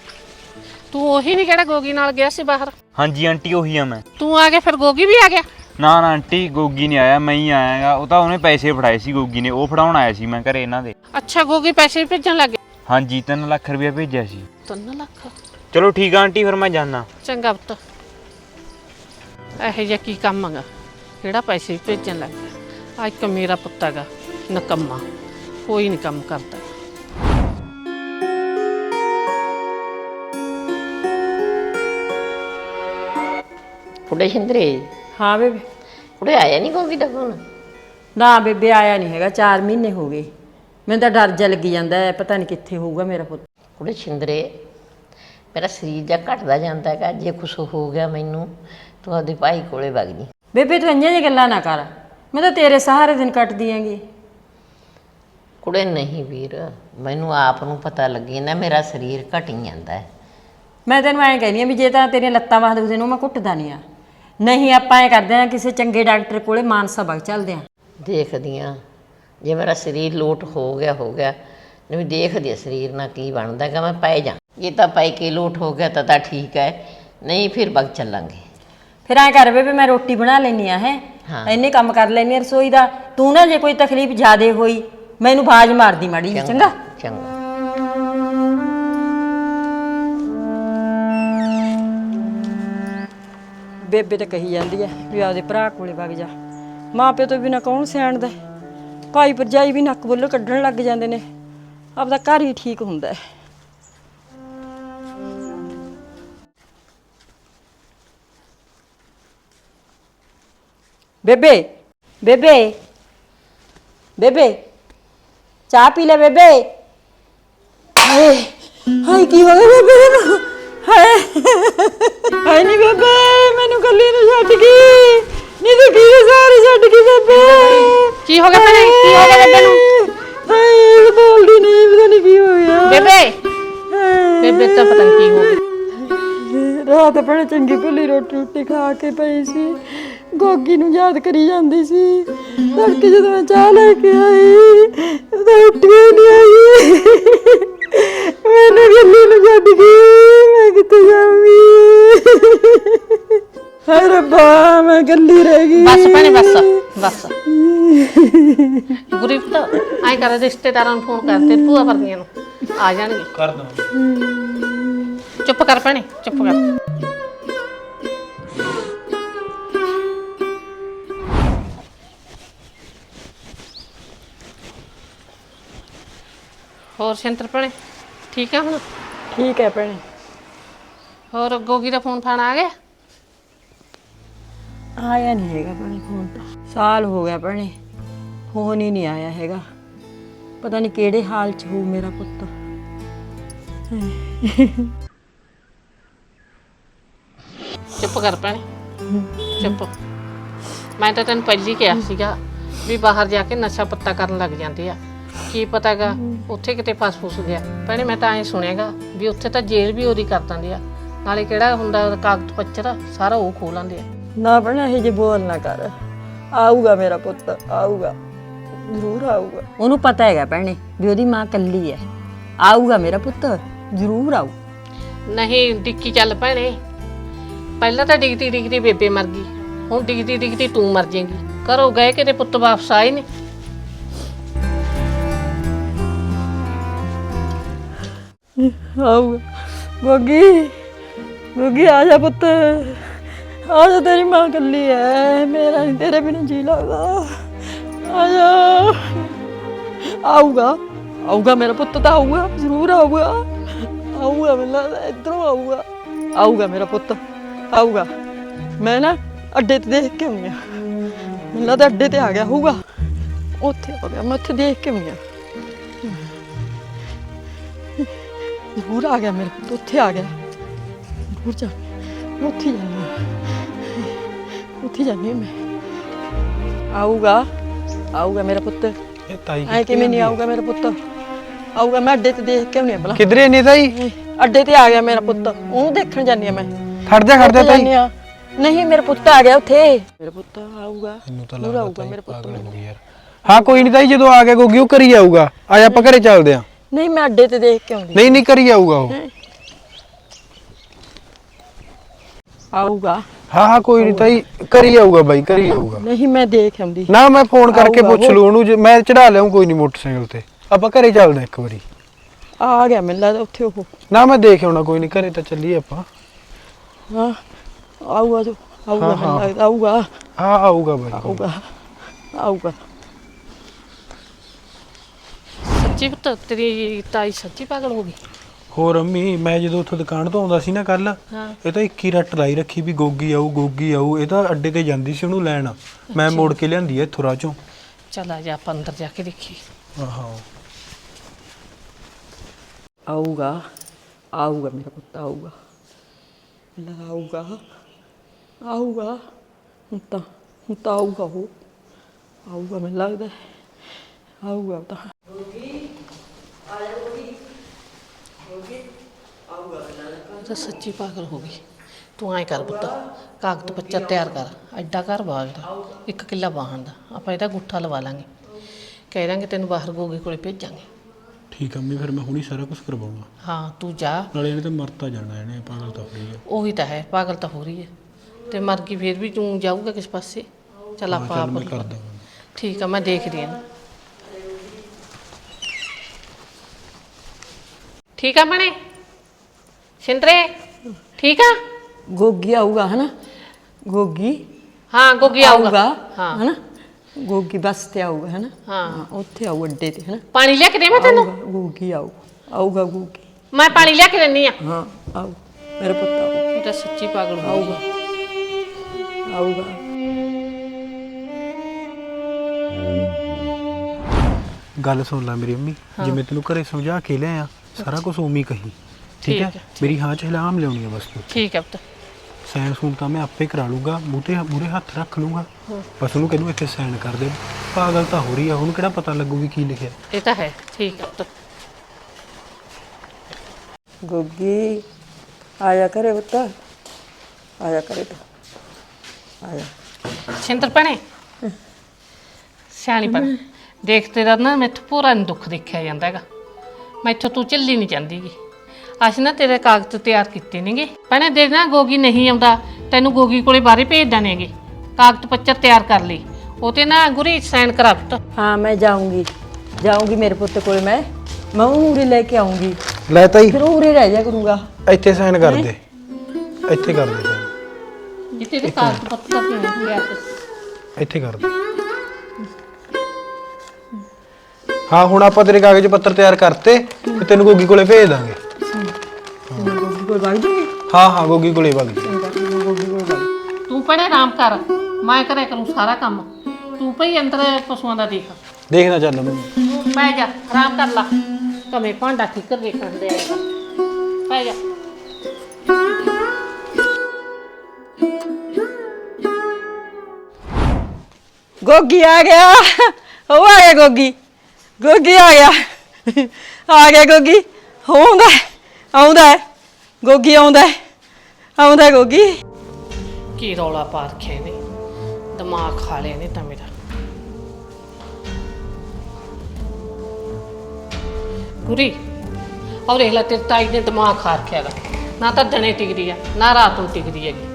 S7: ਤੂੰ ਉਹੀ ਨਹੀਂ ਕਿਹੜਾ ਗੋਗੀ ਨਾਲ ਗਿਆ ਸੀ ਬਾਹਰ?
S4: ਹਾਂਜੀ ਆਂਟੀ ਉਹੀ ਆ ਮੈਂ।
S7: ਤੂੰ ਆ ਕੇ ਫਿਰ ਗੋਗੀ ਵੀ ਆ ਗਿਆ?
S4: ਨਾ ਨਾ ਆਂਟੀ ਗੋਗੀ ਨਹੀਂ ਆਇਆ ਮੈਂ ਹੀ ਆਇਆਗਾ। ਉਹ ਤਾਂ ਉਹਨੇ ਪੈਸੇ ਫੜਾਏ ਸੀ ਗੋਗੀ ਨੇ ਉਹ ਫੜਾਉਣ ਆਇਆ ਸੀ ਮੈਂ ਘਰੇ ਇਹਨਾਂ ਦੇ।
S7: ਅੱਛਾ ਗੋਗੀ ਪੈਸੇ ਵੀ ਭੇਜਣ ਲੱਗ ਗਿਆ
S4: ਹਾਂਜੀ 3 ਲੱਖ ਰੁਪਇਆ ਭੇਜਿਆ ਸੀ।
S7: 3 ਲੱਖ?
S4: ਚਲੋ ਠੀਕ ਆ ਆਂਟੀ ਫਿਰ ਮੈਂ ਜਾਣਾ
S7: ਚੰਗਾ ਪੁੱਤ। ਇਹੋ ਜਿਹਾ ਕੀ ਕੰਮ ਹੈਗਾ? ਕਿਹੜਾ ਪੈਸੇ ਵੀ ਭੇਜਣ ਲੱਗ ਗਿਆ? ਆ ਇੱਕ ਮੇਰਾ ਪੁੱਤ ਹੈਗਾ ਨਕੰਮਾ। ਕੋਈ ਨਹੀਂ ਕੰਮ ਕਰਦਾ।
S5: ਕੁੜੇ ਸ਼ਿੰਦਰੇ?
S1: ਹਾਂ ਬੇਬੇ।
S5: ਕੁੜੇ ਆਇਆ ਨਹੀਂ ਗੋਗੀ ਦਾ ਫੋਨ
S1: ਨਾ ਬੇਬੇ ਆਇਆ ਨਹੀਂ ਹੈਗਾ 4 ਮਹੀਨੇ ਹੋ ਗਏ। ਮੈਨੂੰ ਤਾਂ ਡਰ ਜਾ ਲੱਗੀ ਜਾਂਦਾ ਹੈ ਪਤਾ ਨਹੀਂ ਕਿੱਥੇ ਹੋਊਗਾ ਮੇਰਾ ਪੁੱਤ।
S5: ਕੁੜੇ ਸ਼ਿੰਦਰੇ ਮੇਰਾ ਸਰੀਰ ਜਾਂ ਘਟਦਾ ਜਾਂਦਾ ਹੈਗਾ ਜੇ ਕੁਛ ਹੋ ਗਿਆ ਮੈਨੂੰ ਤੂੰ ਆਪਦੇ ਭਾਈ ਕੋਲੇ ਵਗ ਜੀ।
S1: ਬੇਬੇ ਤੂੰ ਇੰਨੀਆਂ ਜਿਹੀਆਂ ਗੱਲਾਂ ਨਾ ਕਰ। ਮੈਂ ਤਾਂ ਤੇਰੇ ਸਹਾਰੇ ਦਿਨ ਕੱਟਦੀ ਆਂਗੀ
S5: ਕੁੜੇ ਨਹੀਂ ਵੀਰ ਮੈਨੂੰ ਆਪ ਨੂੰ ਪਤਾ ਲੱਗੇ ਨਾ ਮੇਰਾ ਸਰੀਰ ਘਟੀ ਜਾਂਦਾ ਹੈ।
S1: ਮੈਂ ਤੈਨੂੰ ਐਂ ਕਹਿੰਦੀ ਆ ਵੀ ਜੇ ਤਾਂ ਤੇਰੀਆਂ ਲੱਤਾਂ ਬਾਹਾਂ ਦੁਖਦੇ ਨੇ ਮੈਂ ਘੁੱਟਦਾ ਨਹੀਂ ਆ ਨਹੀਂ ਆਪਾਂ ਐ ਕਰਦੇ ਆ ਕਿਸੇ ਚੰਗੇ ਡਾਕਟਰ ਕੋਲੇ ਮਾਨਸਾ ਬਗ ਚੱਲਦੇ ਆ
S5: ਦੇਖਦੀ ਹਾਂ। ਜੇ ਮੇਰਾ ਸਰੀਰ ਲੋਟ ਹੋ ਗਿਆ ਹੋ ਗਿਆ ਨਹੀਂ ਦੇਖਦੀ ਹਾਂ ਸਰੀਰ ਨਾਲ ਕੀ ਬਣਦਾ ਕਿ ਮੈਂ ਪੈ ਜਾ। ਜੇ ਤਾਂ ਪੈ ਕੇ ਲੋਟ ਹੋ ਗਿਆ ਤਾਂ ਤਾਂ ਠੀਕ ਹੈ ਨਹੀਂ ਫਿਰ ਬਗ ਚੱਲਾਂਗੇ।
S1: ਫਿਰ ਐਂ ਕਰ ਬੇਬੇ ਮੈਂ ਰੋਟੀ ਬਣਾ ਲੈਣੀ ਆ ਹੈ।
S5: ਹਾਂ।
S1: ਇੰਨੇ ਕੰਮ ਕਰ ਲੈਣੀ ਆ ਰਸੋਈ ਦਾ। ਤੂੰ ਨਾ ਜੇ ਕੋਈ ਤਕਲੀਫ ਜ਼ਿਆਦੇ ਹੋਈ ਮੈਨੂੰ ਬਾਜ ਮਾਰਦੀ ਮਾੜੀ ਚੰਗਾ?
S5: ਚੰਗਾ।
S1: ਬੇਬੇ ਤਾਂ ਕਹੀ ਜਾਂਦੀ ਐ ਵੀ ਆਪਦੇ ਭਰਾ ਕੋਲੇ ਵਗ ਜਾ। ਮਾਂ ਪਿਓ ਤੋਂ ਬਿਨਾ ਕੌਣ ਸਿਆਣਦਾ ਹੈ? ਭਾਈ ਭਰਜਾਈ ਵੀ ਨੱਕ ਬੁੱਲ ਕੱਢਣ ਲੱਗ ਜਾਂਦੇ ਨੇ। ਆਪਦਾ ਘਰ ਹੀ ਠੀਕ ਹੁੰਦਾ ਹੈ ਬੇਬੇ ਬੇਬੇ ਬੇਬੇ, ਚਾਹ ਪੀ ਲੈ ਬੇਬੇ। ਹਾਏ ਹਾਏ, ਕੀ ਹੋ ਗਿਆ ਬੇਬੇ ਨੂੰ ਹਾਏ। ਹਾਏ ਨਹੀਂ ਬੇਬੇ ਮੈਨੂੰ ਕੱਲੀ ਨੂੰ ਛੱਡ ਗਈ। ਨਹੀਂ ਤੇ ਕੀ ਸਾਰੇ ਛੱਡ ਗਈ ਬੇਬੇ।
S7: ਕੀ ਹੋ ਗਿਆ ਭੈਣੇ? ਕੀ ਹੋ ਗਿਆ ਬੇਬੇ ਨੂੰ?
S1: ਹਾਏ ਬੋਲਦੀ ਨਹੀਂ ਪਤਾ ਨਹੀਂ ਕੀ ਹੋ ਗਿਆ।
S7: ਬੇਬੇ? ਬੇਬੇ ਤਾਂ ਪਤਾ ਨਹੀਂ ਕੀ ਹੋ ਗਿਆ।
S1: ਰਾਤ ਆਪਣੇ ਚੰਗੀ ਭਲੀ ਰੋਟੀ ਰੋਟੀ ਖਾ ਕੇ ਪਈ ਸੀ। ਗੋਗੀ ਨੂੰ ਯਾਦ ਕਰੀ ਜਾਂਦੀ ਸੀ। ਤੜਕੇ ਜਦੋਂ ਮੈਂ ਚਾਹ ਲੈ ਕੇ ਆਈ ਤਾਂ ਉੱਠ ਨਹੀਂ ਆਈ ਮੈਨੂੰ ਗੱਲੀ ਨੂੰ ਛੱਡ ਗਈ ਮੈਂ ਕਿੱਥੇ ਜਾਵਾਂਗੀ ਹਾਏ ਰੱਬਾ ਮੈਂ ਗੱਲੀ ਰਹਿ ਗਈ।
S7: ਬਸ ਭੈਣੇ ਬਸ ਬਸ। ਗੁਰੀਫਤ ਆਏ ਕਰ ਰਿਸ਼ਤੇਦਾਰਾਂ ਨੂੰ ਫੋਨ ਕਰ ਤੇ ਭੂਆ ਵਰਗੀਆਂ ਨੂੰ। ਆ ਜਾਣਗੇ।
S4: ਕਰ ਦੋ
S7: ਚੁੱਪ ਕਰ ਭੈਣੇ ਚੁੱਪ ਕਰ। ਹੋਰ ਸ਼ੰਤਰ ਭੈਣੇ ਠੀਕ ਆ ਹੁਣ?
S1: ਠੀਕ ਹੈ ਭੈਣੇ।
S7: ਹੋਰ ਗੋਗੀ ਦਾ ਫੋਨ ਫਾਨ ਆ ਗਿਆ?
S1: ਆਇਆ ਨਹੀਂ ਹੈਗਾ ਭੈਣੇ ਫੋਨ ਤਾਂ। ਸਾਲ ਹੋ ਗਿਆ ਭੈਣੇ ਫੋਨ ਹੀ ਨਹੀਂ ਆਇਆ ਹੈਗਾ। ਪਤਾ ਨਹੀਂ ਕਿਹੜੇ ਹਾਲ 'ਚ ਹੋਊ ਮੇਰਾ ਪੁੱਤ।
S7: ਚੁੱਪ ਕਰ ਭੈਣੇ। ਚੁੱਪ। ਮੈਂ ਤਾਂ ਤੈਨੂੰ ਪਹਿਲੀ ਕਿਹਾ ਸੀਗਾ ਵੀ ਬਾਹਰ ਜਾ ਕੇ ਨਸ਼ਾ ਪੱਤਾ ਕਰਨ ਲੱਗ ਜਾਂਦੇ ਆ। ਕੀ ਪਤਾਗਾ ਉੱਥੇ ਕਿਤੇ ਫਸ ਫੁਸ ਗਿਆ। ਭੈਣੇ ਮੈਂ ਤਾਂ ਐ ਸੁਣਿਆਗਾ ਵੀ ਉੱਥੇ ਤਾਂ ਜੇਲ੍ਹ ਵੀ ਉਹਦੀ ਕਰ ਦਿੰਦੇ ਆ। ਨਾਲੇ ਕਿਹੜਾ ਹੁੰਦਾ ਕਾਗਜ਼ ਪੱਤਰ ਸਾਰਾ ਉਹ ਖੋਹ ਲੈਂਦੇ ਆ।
S1: ਨਾ ਭੈਣੇ ਇਹ ਜੇ ਬੋਲ ਨਾ ਕਰ। ਆਊਗਾ ਮੇਰਾ ਪੁੱਤ ਆਊਗਾ। ਜ਼ਰੂਰ ਆਊਗਾ। ਉਹਨੂੰ ਪਤਾ ਹੈਗਾ ਭੈਣੇ ਵੀ ਉਹਦੀ ਮਾਂ ਕੱਲੀ ਹੈ। ਆਊਗਾ ਮੇਰਾ ਪੁੱਤ ਜ਼ਰੂਰ ਆਊ।
S7: ਨਹੀਂ ਡਿੱਕੀ ਚੱਲ ਭੈਣੇ। ਪਹਿਲਾਂ ਤਾਂ ਡਿੱਗਦੀ ਡਿੱਗਦੀ ਬੇਬੇ ਮਰ ਗਈ। ਹੁਣ ਡਿੱਗਦੀ ਡਿੱਗਦੀ ਤੂੰ ਮਰ ਜਾਏਂਗੀ। ਘਰੋਂ ਗਏ ਕਿਤੇ ਪੁੱਤ ਵਾਪਸ ਆਏ ਨੇ।
S1: ਆਊਗਾ। ਗੋਗੀ ਗੋਗੀ ਆ ਜਾ ਪੁੱਤ। ਆ ਜਾ ਤੇਰੀ ਮਾਂ ਕੱਲੀ ਹੈ ਮੇਰਾ ਨਹੀਂ ਤੇਰੇ ਬਿਨਾਂ ਜੀ ਲੱਗਦਾ। ਆ ਜਾ ਆਊਗਾ ਆਊਗਾ ਮੇਰਾ ਪੁੱਤ ਤਾਂ ਆਊਗਾ, ਜ਼ਰੂਰ ਆਊਗਾ। ਆਊਗਾ ਮੈਨੂੰ ਲੱਗਦਾ ਇਧਰੋਂ ਆਊਗਾ। ਆਊਗਾ ਮੇਰਾ ਪੁੱਤ, ਆਊਗਾ। ਮੈਂ ਨਾ ਅੱਡੇ ਤੇ ਦੇਖ ਕੇ ਆਉਂਦੀ ਆ। ਮੈਨੂੰ ਲੱਗਦਾ ਅੱਡੇ ਤੇ ਆ ਗਿਆ ਹੋਊਗਾ। ਉੱਥੇ ਆ ਗਿਆ, ਮੈਂ ਉੱਥੇ ਦੇਖ ਕੇ ਆਉਂਦੀ ਹਾਂ ਜ਼ਰੂਰ ਆ ਗਿਆ ਮੇਰੇ ਪੁੱਤ, ਉੱਥੇ ਆ ਗਿਆ। ਜ਼ਰੂਰ ਜਾ ਮੈਂ ਉੱਥੇ ਜਾਣੀ ਉੱਥੇ ਜਾਣੀ ਮੈਂ ਆਊਗਾ ਆਊਗਾ ਮੇਰਾ ਪੁੱਤ
S4: ਇਹ ਤਾਈ
S1: ਐ ਕਿਵੇਂ ਨਹੀਂ ਆਊਗਾ ਮੇਰਾ ਪੁੱਤ? ਆਊਗਾ ਮੈਂ ਅੱਡੇ ਤੇ ਦੇਖ ਕੇ ਆਉਣੀ ਆ ਭਲਾ।
S9: ਕਿਧਰੇ ਨੇ ਤਾਈ?
S1: ਅੱਡੇ ਤੇ ਆ ਗਿਆ ਮੇਰਾ ਪੁੱਤ। ਉਹਨੂੰ ਦੇਖਣ ਜਾਂਦੀ ਆ ਮੈਂ।
S9: ਖੜ ਜਾ ਖੜ ਜਾ
S1: ਜਾਂਦੀ
S9: ਤਾਈ।
S1: ਨਹੀਂ ਮੇਰਾ ਪੁੱਤ ਆ ਗਿਆ ਉੱਥੇ। ਮੇਰਾ ਪੁੱਤ ਆਊਗਾ।
S9: ਮੈਨੂੰ ਤਾਂ
S1: ਆਊਗਾ ਮੇਰਾ ਪੁੱਤ
S9: ਹੋ ਯਾਰ। ਹਾਂ ਕੋਈ ਨਹੀਂ ਤਾਈ ਜਦੋਂ ਆ ਗਿਆ ਗੋਗੀ ਉਹ ਕਰੀ ਆਊਗਾ। ਆ ਆਪਾਂ ਘਰੇ ਚੱਲਦੇ ਆ।
S1: ਨਹੀਂ ਮੈਂ ਅੱਡੇ ਤੇ ਦੇਖ ਕੇ ਆਉਂਦੀ
S9: ਨਹੀਂ ਨਹੀਂ ਕਰੀ ਆਊਗਾ ਉਹ।
S1: ਆਊਗਾ।
S9: ਹਾਂ ਹਾਂ ਕੋਈ ਨਹੀਂ ਤਾਈ ਕਰੀ ਆਊਗਾ ਬਾਈ ਕਰੀ ਆਊਗਾ।
S1: ਨਹੀਂ ਮੈਂ ਦੇਖ ਆਉਂਦੀ।
S9: ਨਾ ਮੈਂ ਫੋਨ ਕਰਕੇ
S1: ਆਊਗਾ
S9: ਪੁੱਛ ਲੂ ਉਹਨੂੰ ਜੇ- ਮੈਂ ਚੜਾ ਲਿਆਉਂ ਕੋਈ ਨਹੀਂ ਮੋਟਰਸਾਈਕਲ ਤੇ। ਆਪਾਂ ਘਰੇ ਚੱਲਦੇ ਇੱਕ ਵਾਰੀ।
S1: ਆ ਗਿਆ ਮੈਨੂੰ ਲੱਗਦਾ ਉੱਥੇ ਉਹ।
S9: ਨਾ ਮੈਂ ਦੇਖ ਆਉਣਾ ਕੋਈ ਨਹੀਂ ਘਰੇ ਤਾਂ ਚੱਲੀਏ ਆਪਾਂ।
S1: ਹਾਂ ਆਊਗਾ ਜੋ ਆਊਗਾ
S9: ਹਾਂ,
S1: ਮੈਨੂੰ
S9: ਹਾਂ।
S1: ਲੱਗਦਾ ਆਊਗਾ।
S9: ਹਾਂ ਆਊਗਾ ਬਾਈ
S1: ਆਊਗਾ ਆਊਗਾ।
S7: ਸੱਚੀ ਪੁੱਤ ਤੇਰੀ ਤਾਈ ਸੱਚੀ ਪਾਗਲ ਹੋ ਗਈ।
S9: ਹੋਰ ਅੰਮੀ ਮੈਂ ਜਦੋਂ ਉੱਥੋਂ ਦੁਕਾਨ ਤੋਂ ਆਉਂਦਾ ਸੀ ਨਾ ਕੱਲ
S7: ਹਾਂ।
S9: ਇਹ ਤਾਂ ਇੱਕ ਹੀ ਰੱਟ ਲਾਈ ਰੱਖੀ ਵੀ ਗੋਗੀ ਆਊ ਗੋਗੀ ਆਊ ਇਹ ਤਾਂ ਅੱਡੇ ਤੇ ਜਾਂਦੀ ਸੀ ਉਹਨੂੰ ਲੈਣ। ਮੈਂ ਮੋੜ ਕੇ ਲਿਆਂਦੀ ਐ ਇੱਥੋਂ ਰਾਹ ਚੋਂ।
S7: ਚੱਲ ਆ ਜਾ ਆਪਾਂ ਅੰਦਰ ਜਾ ਕੇ ਦੇਖੀ
S9: ਆਹੋ।
S1: ਆਊਗਾ ਆਊਗਾ ਮੇਰਾ ਪੁੱਤ ਆਊਗਾ। ਮੈਨੂੰ ਆਊਗਾ ਆਊਗਾ ਹੁਣ ਤਾਂ ਹੁਣ ਤਾਂ ਆਊਗਾ ਉਹ। ਆਊਗਾ ਮੈਨੂੰ ਲੱਗਦਾ ਹੈ। ਆਊਗਾ ਉਹ ਤਾਂ।
S7: ਤਾਂ ਸੱਚੀ ਪਾਗਲ ਹੋ ਗਈ। ਤੂੰ ਐ ਕਰ ਪੁੱਤ ਕਾਗਜ਼ ਪੱਤਰ ਤਿਆਰ ਕਰ ਐਡਾ ਘਰ ਬਾਗ ਦਾ ਇੱਕ ਕਿੱਲਾ ਵਾਹਣ ਦਾ ਆਪਾਂ ਇਹਦਾ ਗੁੱਠਾ ਲਵਾ ਲਾਂਗੇ। ਕਹਿ ਦਾਂਗੇ ਤੈਨੂੰ ਬਾਹਰ ਗੋਗੇ ਕੋਲੇ ਭੇਜਾਂਗੇ।
S9: ਠੀਕ ਆ ਅੰਮੀ ਫਿਰ ਮੈਂ ਹੁਣੀ ਸਾਰਾ ਕੁਝ ਕਰਵਾਉਂਗਾ।
S7: ਹਾਂ ਤੂੰ ਜਾ।
S9: ਨਾਲੇ ਇਹਨੇ ਤਾਂ ਮਰਤਾ ਜਾਣਾ ਇਹਨੇ ਪਾਗਲ ਤਾਂ ਹੋ ਰਹੀ ਹੈ
S7: ਉਹੀ ਤਾਂ ਹੈ ਪਾਗਲ ਤਾਂ ਹੋ ਰਹੀ ਹੈ। ਤੇ ਮਰ ਗਈ ਫਿਰ ਵੀ ਤੂੰ ਜਾਊਗਾ ਕਿਸ ਪਾਸੇ? ਚੱਲ ਆਪਾਂ
S9: ਚੱਲ
S7: ਆਪ
S9: ਮੈਂ ਕਰ ਦਵਾਂਗਾ।
S7: ਠੀਕ ਆ ਮੈਂ ਦੇਖਦੀ ਹਾਂ। ਠੀਕ ਆ ਮਣੇ? ਸਿੰਦਰੇ ਠੀਕ ਆ?
S1: ਗੋਗੀ ਆਊਗਾ ਹਨਾ? ਗੋਗੀ
S7: ਹਾਂ ਗੋਗੀ ਆਊਗਾ। ਹਾਂ।
S1: ਹਨਾ? ਗੋਗੀ ਬੱਸ ਤੇ ਆਊਗਾ ਹਨਾ?
S7: ਹਾਂ।
S1: ਉੱਥੇ ਆਊ ਅੱਡੇ ਤੇ ਹਨਾ?
S7: ਪਾਣੀ ਲਿਆ ਕੇ ਦੇਵਾਂ ਤੈਨੂੰ?
S1: ਆਊਗਾ ਗੋਗੀ ਆਊ ਆਊਗਾ ਗੋਗੀ।
S7: ਮੈਂ ਪਾਣੀ ਲਿਆ ਕੇ ਦਿੰਨੀ ਆ।
S1: ਹਾਂ ਆਊ ਮੇਰਾ ਪੁੱਤ ਆਊ।
S7: ਇਹ ਤਾਂ ਸੱਚੀ ਪਾਗਲ ਹੋ
S1: ਆਊਗਾ। ਆਊਗਾ।
S9: ਗੱਲ ਸੁਣ ਲੈ ਮੇਰੀ ਅੰਮੀ ਜਿਵੇਂ ਤੈਨੂੰ ਘਰੇ ਸਮਝਾ ਕੇ ਲਿਆ ਸਾਰਾ ਕੁਝ ਉਵੇਂ ਹੀ ਕਹੀ। ਠੀਕ ਹੈ? ਮੇਰੀ ਹਾਂ ਚ ਹਲਾਮ ਲਿਆਉਣੀ ਹੈ ਬਸ ਤੂੰ
S7: ਠੀਕ ਹੈ ਪੁੱਤ।
S9: ਸਾਈਨ ਸੂਨ ਤਾਂ ਮੈਂ ਆਪੇ ਕਰਾ ਲੂੰਗਾ ਮੂਤੇ ਮੂਰੇ ਹੱਥ ਰੱਖ ਲੂੰਗਾ। ਬਸ ਉਹਨੂੰ ਕਹਿੰਦਾ ਇੱਥੇ ਸਾਈਨ ਕਰ ਦੇ। ਪਾਗਲ ਤਾਂ ਹੋ ਰਹੀ ਆ ਉਹਨੂੰ ਕਿਹੜਾ ਪਤਾ ਲੱਗੂ ਵੀ ਕੀ ਲਿਖਿਆ।
S7: ਇਹ ਤਾਂ ਹੈ ਠੀਕ ਹੈ ਪੁੱਤ।
S1: ਗੋਗੀ ਆਇਆ ਕਰੇ ਪੁੱਤ। ਆਇਆ ਕਰੇ ਤੂੰ। ਆਇਆ।
S7: ਸਿੰਦਰ ਭੈਣੇ। ਸਿਆਣੀ ਭੈਣ ਦੇਖ ਤੇਰਾ ਨਾ ਮੈਥੋਂ ਪੂਰਾ ਨੀ ਦੁੱਖ ਦੇਖਿਆ ਜਾਂਦਾ ਹੈਗਾ। ਮੈਥੋਂ ਤੂੰ ਚੱਲੀ ਨਹੀਂ ਜਾਂਦੀਗੀ। ਅਸੀਂ ਨਾ ਤੇਰੇ ਕਾਗਜ਼ ਤਿਆਰ ਕੀਤੇ ਨੇਗੇ। ਭੈਣੇ ਦੇਖ ਨਾ ਗੋਗੀ ਨਹੀਂ ਆਉਂਦਾ ਤੈਨੂੰ ਗੋਗੀ ਕੋਲੇ ਬਾਰੇ ਭੇਜ ਦੇਣਗੇ ਕਾਗਜ਼ ਪੱਤਰ ਤਿਆਰ ਕਰ ਲਈ। ਉਹ ਤੇ ਨਾ ਗੁਰੀ ਸਾਈਨ ਕਰਾ ਪੁੱਤ
S1: ਹਾਂ ਮੈਂ ਜਾਊਂਗੀ। ਜਾਊਂਗੀ ਮੇਰੇ ਪੁੱਤ ਕੋਲ ਮੈਂ। ਮੈਂ ਉਹਨੂੰ ਉਰੇ ਲੈ ਕੇ ਆਉਂਗੀ
S9: ਲੈ ਤਾਈ
S1: ਫਿਰ ਉਹ ਉਰੇ ਰਹਿ ਜਾ ਕਰੂੰਗਾ।
S9: ਇੱਥੇ ਸਾਈਨ ਕਰ ਦੇ। ਇੱਥੇ ਕਰ ਦੇ। sign,
S7: ਜਿੱਤੇ ਤੇ ਕਾਗਜ਼ ਪੱਤਰ ਤਿਆਰ ਕਰ
S9: ਇੱਥੇ ਕਰ ਦੇ। ਹਾਂ ਹੁਣ ਆਪਾਂ ਤੇਰੇ ਕਾਗਜ਼ ਪੱਤਰ ਤਿਆਰ ਕਰਤੇ ਤੇ ਤੈਨੂੰ ਗੋਗੀ ਕੋਲੇ ਭੇਜ ਦਾਂਗੇ।
S1: ਕੋਲ ਵਗ ਜੂਗੀ
S9: ਹਾਂ ਹਾਂ ਗੋਗੀ ਕੋਲੇ ਵਗ ਜੀ
S7: ਤੂੰ ਪੜੇ ਆਰਾਮ ਕਰ ਮੈਂ ਕਰਿਆ ਕਰੂੰ ਸਾਰਾ ਕੰਮ। ਤੂੰ ਭਈ ਅੰਦਰ ਪਸ਼ੂਆਂ ਦਾ ਦੇਖ।
S9: ਦੇਖਣਾ ਚੱਲ ਮੈਂ।
S7: ਪੈ ਜਾ ਆਰਾਮ ਕਰ ਲਾ। ਕਮੇ ਭਾਂਡਾ ਠੀਕਰ ਵੇਖਣ ਦੇ ਆਏਗਾ ਪੈ ਜਾ।
S1: ਗੋਗੀ ਆ ਗਿਆ। ਉਹ ਆ ਗਿਆ ਗੋਗੀ। ਗੋਗੀ ਆ ਗਿਆ। ਆ ਗਿਆ ਗੋਗੀ। ਆਉਂਦਾ ਹੈ, ਆਉਂਦਾ ਹੈ। ਗੋਗੀ ਆਉਂਦਾ ਹੈ। ਆਉਂਦਾ ਹੈ ਗੋਗੀ?
S7: ਕੀ ਰੌਲਾ ਪਾ ਰੱਖਿਆ ਇਹਨੇ? ਦਿਮਾਗ ਖਾ ਲਿਆ ਇਹਨੇ ਤਾਂ ਮੇਰਾ। ਗੁਰੀ ਔਰ ਇਹ ਲਾ ਤੇ ਤਾਈ ਨੇ ਦਿਮਾਗ ਖਾ ਰੱਖਿਆ ਗਾ ਨਾ ਤਾਂ ਦਿਨੇ ਟਿਕਦੀ ਆ ਨਾ ਰਾਤ ਨੂੰ ਟਿਕਦੀ ਹੈਗੀ।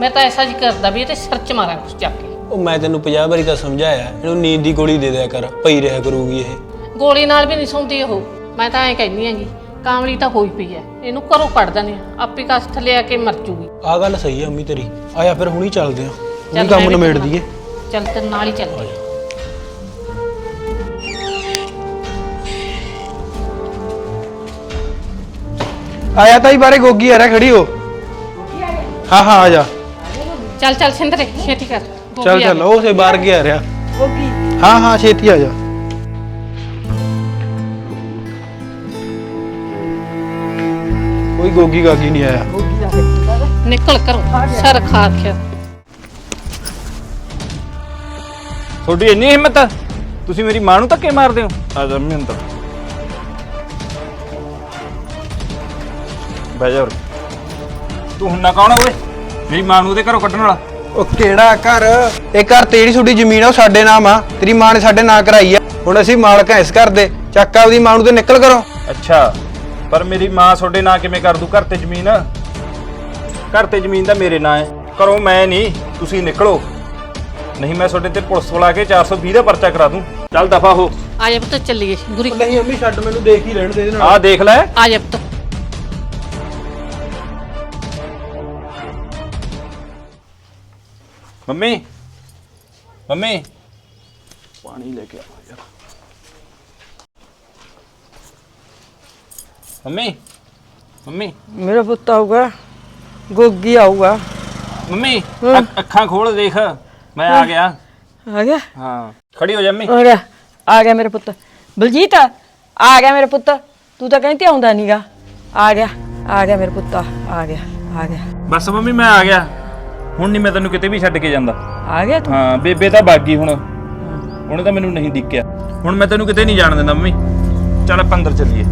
S7: ਮੈਂ ਤਾਂ ਐਸਾ ਜੀ ਕਰਦਾ ਵੀ ਇਹ ਤੇ ਸਿਰ ਚ ਮਾਰਾਂ ਕੁਛ ਚੱਕ ਕੇ।
S9: ਉਹ ਮੈਂ ਤੈਨੂੰ 50 ਵਾਰੀ ਤਾਂ ਸਮਝਾਇਆ ਇਹਨੂੰ ਨੀਂਦ ਦੀ ਗੋਲੀ ਦੇ ਦਿਆ ਕਰ ਪਈ ਰਿਹਾ ਕਰੂਗੀ ਇਹ।
S7: ਗੋਲੀ ਨਾਲ ਵੀ ਨਹੀਂ ਸੌਂਦੀ ਉਹ। ਮੈਂ ਤਾਂ ਐਂ ਕਹਿੰਦੀ ਆਂਗੀ ਕਾਮਲੀ ਤਾਂ ਹੋਈ ਪਈ ਐ ਇਹਨੂੰ ਘਰੋਂ ਕੱਢ ਦਿੰਦੇ ਆ ਆਪੇ ਕਸ ਥੱਲੇ ਆ ਕੇ ਮਰ ਜੂਗੀ।
S9: ਆ ਗੱਲ ਸਹੀ ਹੈ ਅੰਮੀ ਤੇਰੀ। ਆਇਆ ਫਿਰ ਹੁਣੀ ਚੱਲਦੇ ਆ ਹੁਣੀ ਕੰਮ
S7: ਚੱਲਾਂ।
S9: ਦਈਏ।
S7: ਚੱਲ ਤੇ ਨਾਲ ਹੀ ਚੱਲਦੇ ਆ
S9: ਆਇਆ ਤਾਈ ਬਾਰੇ ਗੋਗੀ ਆ ਰਿਹਾ ਖੜੀ ਹੋ। ਹਾਂ ਹਾਂ ਆ ਜਾ।
S7: ਚੱਲ ਚੱਲ ਸਿੰਦਰੇ ਛੇਤੀ ਕਰ।
S9: ਚੱਲ
S7: ਆ
S9: ਚੱਲ। ਉਹ ਸੇ ਬਾਹਰ ਗਿਆ ਰਿਹਾ।
S1: ਗੋਗੀ।
S9: ਹਾਂ ਹਾਂ ਛੇਤੀ ਆ ਜਾ। ਕੋਈ ਗੋਗੀ ਗਾਗੀ ਨਹੀਂ ਆਇਆ।
S7: ਨਿਕਲ ਕਰੋ ਸਰ ਖਾ ਕੇ।
S3: ਤੁਹਾਡੀ ਇੰਨੀ ਹਿੰਮਤ ਤੁਸੀਂ ਮੇਰੀ ਮਾਂ ਨੂੰ ਧੱਕੇ ਮਾਰਦੇ ਹੋ? ਆ ਜਾ ਮੈਂ ਅੰਦਰ। ਬਹਿ ਜਾ ਉਰੇ। ਤੂੰ ਹੁੰਨਾ ਕੌਣ ਓਏ? ਮੇਰੀ ਮਾਂ ਨੂੰ ਉਹਦੇ ਘਰੋਂ ਕੱਢਣ ਵਾਲਾ।
S9: ਉਹ ਕਿਹੜਾ ਘਰ? ਇਹ ਘਰ ਤੇਰੀ ਛੁੱਡੀ ਜ਼ਮੀਨ ਆ ਉਹ ਸਾਡੇ ਨਾਮ ਆ। ਤੇਰੀ ਮਾਂ ਨੇ ਸਾਡੇ ਨਾਂ ਕਰਾਈ ਆ। ਹੁਣ ਅਸੀਂ ਮਾਲਕ ਆ ਇਸ ਘਰ ਦੇ। ਚੱਕ ਆਪਦੀ ਮਾਂ ਨੂੰ ਤੇ ਨਿਕਲ ਕਰੋ।
S3: ਅੱਛਾ। ਪਰ ਮੇਰੀ ਮਾਂ ਤੁਹਾਡੇ ਨਾਂ ਕਿਵੇਂ ਕਰ ਦੂ? ਘਰ ਤੇ ਜ਼ਮੀਨ? ਘਰ ਤੇ ਜ਼ਮੀਨ ਦਾ ਮੇਰੇ ਨਾਂ ਹੈ। ਘਰੋਂ ਮੈਂ ਨਹੀਂ ਤੁਸੀਂ ਨਿਕਲੋ। ਨਹੀਂ ਮੈਂ ਤੁਹਾਡੇ ਤੇ ਪੁਲਿਸ ਬੁਲਾ ਕੇ 420 ਦਾ ਪਰਚਾ ਕਰਾ ਦੂੰ। ਚੱਲ ਦਫਾ ਹੋ।
S7: ਆ ਜਾ ਪੁੱਤ ਚੱਲੀਏ। ਗੁਰੀ
S9: ਨਹੀਂ ਅੰਮੀ ਛੱਡ ਮੈਨੂੰ ਦੇਖ ਹੀ ਲੈਣ ਦੇ ਇਹਦੇ ਨਾਲ।
S3: ਆਹ ਦੇਖ ਲੈ।
S7: ਆ ਜਾ ਪੁੱਤ।
S3: ਮੰਮੀ। ਮੰਮੀ। ਪਾਣੀ ਲੈ ਕੇ ਆ। Mummy mummy.
S1: ਮੇਰਾ ਪੁੱਤ ਆਊਗਾ ਗੋਗੀ ਆਊਗਾ।
S3: ਮੰਮੀ ਅੱਖ- ਅੱਖਾਂ ਖੋਲ ਦੇਖ ਮੈਂ ਆ ਗਿਆ।
S1: ਆ ਗਿਆ?
S3: ਹਾਂ ਖੜੀ ਹੋ ਜਾ ਮੰਮੀ।
S1: ਆ ਗਿਆ ਆ ਗਿਆ ਮੇਰੇ ਪੁੱਤ। ਬਲਜੀਤ ਆ ਗਿਆ ਮੇਰੇ ਪੁੱਤ। ਤੂੰ ਤਾਂ ਕਹਿੰਦੀ ਆਉਂਦਾ ਨਹੀਂਗਾ ਆ ਗਿਆ ਆ ਗਿਆ ਮੇਰੇ ਪੁੱਤ ਆ ਆ ਗਿਆ ਆ ਗਿਆ।
S3: ਬਸ ਮੰਮੀ ਮੈਂ ਆ ਗਿਆ। ਹੁਣ ਨਹੀਂ ਮੈਂ ਤੈਨੂੰ ਕਿਤੇ ਵੀ ਛੱਡ ਕੇ ਜਾਂਦਾ।
S1: ਆ ਗਿਆ ਤੂੰ?
S3: ਹਾਂ ਬੇਬੇ ਤਾਂ ਬਾਗੀ ਹੁਣ। ਉਹਨੇ ਤਾਂ ਮੈਨੂੰ ਨਹੀਂ ਦਿਖਿਆ। ਹੁਣ ਮੈਂ ਤੈਨੂੰ ਕਿਤੇ ਨਹੀਂ ਜਾਣ ਦਿੰਦਾ ਮੰਮੀ। ਚੱਲ ਆਪਾਂ ਅੰਦਰ ਚੱਲੀਏ।